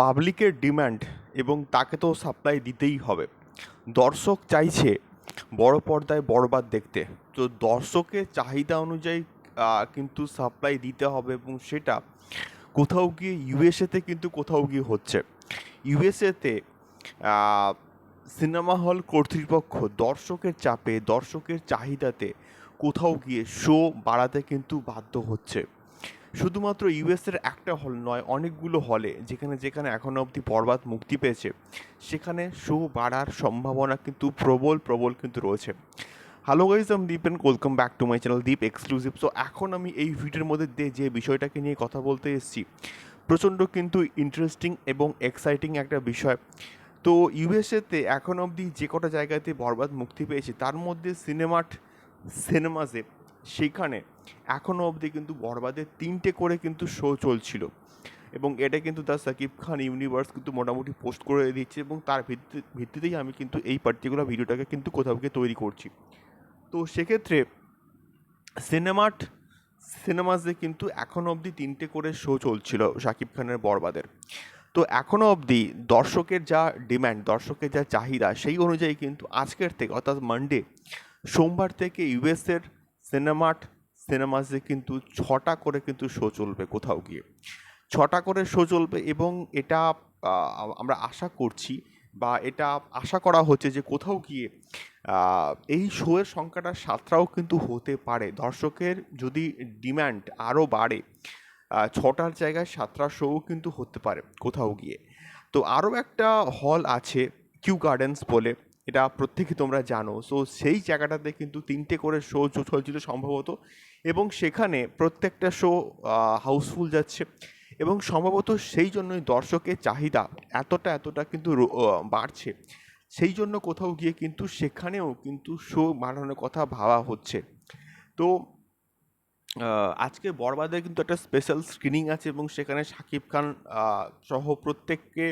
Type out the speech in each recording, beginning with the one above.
পাবলিকের ডিম্যান্ড এবং তাকে তো সাপ্লাই দিতেই হবে। দর্শক চাইছে বড় পর্দায় বরবাদ দেখতে। তো দর্শকের চাহিদা অনুযায়ী কিন্তু সাপ্লাই দিতে হবে এবং সেটা কোথাও গিয়ে ইউএসএতে কিন্তু কোথাও গিয়ে হচ্ছে। ইউএসএতে সিনেমা হল কর্তৃপক্ষ দর্শকের চাপে, দর্শকের চাহিদাতে কোথাও গিয়ে শো বাড়াতে কিন্তু বাধ্য হচ্ছে। শুধুমাত্র ইউএসের একটা হল নয়, অনেকগুলো হলে, যেখানে যেখানে এখনও অবধি বরবাদ মুক্তি পেয়েছে, সেখানে শো বাড়ার সম্ভাবনা কিন্তু প্রবল প্রবল কিন্তু রয়েছে। হ্যালো গাইজ আমি Deep and welcome back to my channel Deep exclusive so এখন আমি এই ভিডিওর মধ্যে দিয়ে যে বিষয়টাকে নিয়ে কথা বলতে এসেছি, প্রচণ্ড কিন্তু ইন্টারেস্টিং এবং এক্সাইটিং একটা বিষয়। তো, ইউএসএতে এখন অবধি যে কটা জায়গাতে বরবাদ মুক্তি পেয়েছে, তার মধ্যে সিনেমাট সিনেমাসে সেইখানে এখনও অবধি কিন্তু বরবাদের তিনটে করে কিন্তু শো চলছিল। এবং এটা কিন্তু দ্য সাকিব খান ইউনিভার্স কিন্তু মোটামুটি পোস্ট করে দিচ্ছে এবং তার ভিত্তি, ভিত্তিতেই আমি কিন্তু এই পার্টিকুলার ভিডিওটাকে কিন্তু কোথাও গিয়ে তৈরি করছি। তো সেক্ষেত্রে সিনেমাট সিনেমাসে কিন্তু এখনও অবধি তিনটে করে শো চলছিল শাকিব খানের বরবাদের। তো এখনও অবধি দর্শকের যা ডিম্যান্ড দর্শকের যা চাহিদা, সেই অনুযায়ী কিন্তু আজকের থেকে, অর্থাৎ মানডে সোমবার থেকে ইউএসের সিনেমাট সিনেমাসে কিন্তু ছটা করে কিন্তু শো চলবে কোথাও গিয়ে। ছটা করে শো চলবে এবং এটা আমরা আশা করছি বা এটা আশা করা হচ্ছে যে কোথাও গিয়ে এই শোয়ের সংখ্যাটা সাতটাও কিন্তু হতে পারে। দর্শকের যদি ডিম্যান্ড আরও বাড়ে ছটার জায়গায় সাতটা শোও কিন্তু হতে পারে কোথাও গিয়ে। তো আরও একটা হল আছে কিউ গার্ডেন্স বলে। এটা প্রত্যেকে তোমরা জানো। সো সেই জায়গাটাতে কিন্তু তিনটে করে শো চলছিল সম্ভবত। এবং সেখানে প্রত্যেকটা শো হাউসফুল যাচ্ছে। এবং সম্ভবত সেই জন্যই দর্শকের চাহিদা এতটা এতটা কিন্তু বাড়ছে। সেই জন্য কোথাও গিয়ে কিন্তু সেখানেও কিন্তু শো বানানোর কথা ভাবা হচ্ছে। তো আজকে বরবাদের কিন্তু একটা স্পেশাল স্ক্রিনিং আছে এবং সেখানে শাকিব খান সহ প্রত্যেককে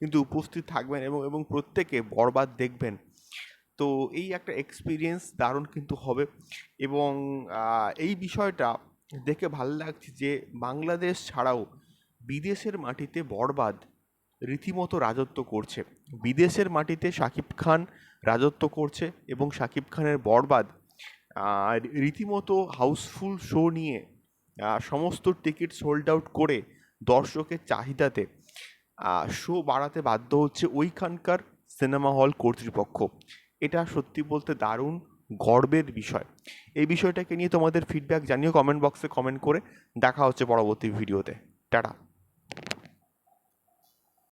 কিন্তু উপস্থিত থাকবেন এবং এবং প্রত্যেকে বরবাদ দেখবেন। তো এই একটা এক্সপিরিয়েন্স দারুণ কিন্তু হবে এবং এই বিষয়টা দেখে ভালো লাগছে যে বাংলাদেশ ছাড়াও বিদেশের মাটিতে বরবাদ রীতিমতো রাজত্ব করছে। বিদেশের মাটিতে শাকিব খান রাজত্ব করছে এবং শাকিব খানের বরবাদ রীতিমতো হাউসফুল শো নিয়ে সমস্ত টিকিট সোল্ড আউট করে দর্শকের চাহিদাতে শো বাড়াতে বাধ্য হচ্ছে ওইখানকার সিনেমা হল কর্তৃপক্ষ। এটা সত্যি বলতে দারুণ গর্বের বিষয়। এই বিষয়টাকে নিয়ে তোমাদের ফিডব্যাক জানিও কমেন্ট বক্সে কমেন্ট করে। দেখা হচ্ছে পরবর্তী ভিডিওতে টাটা।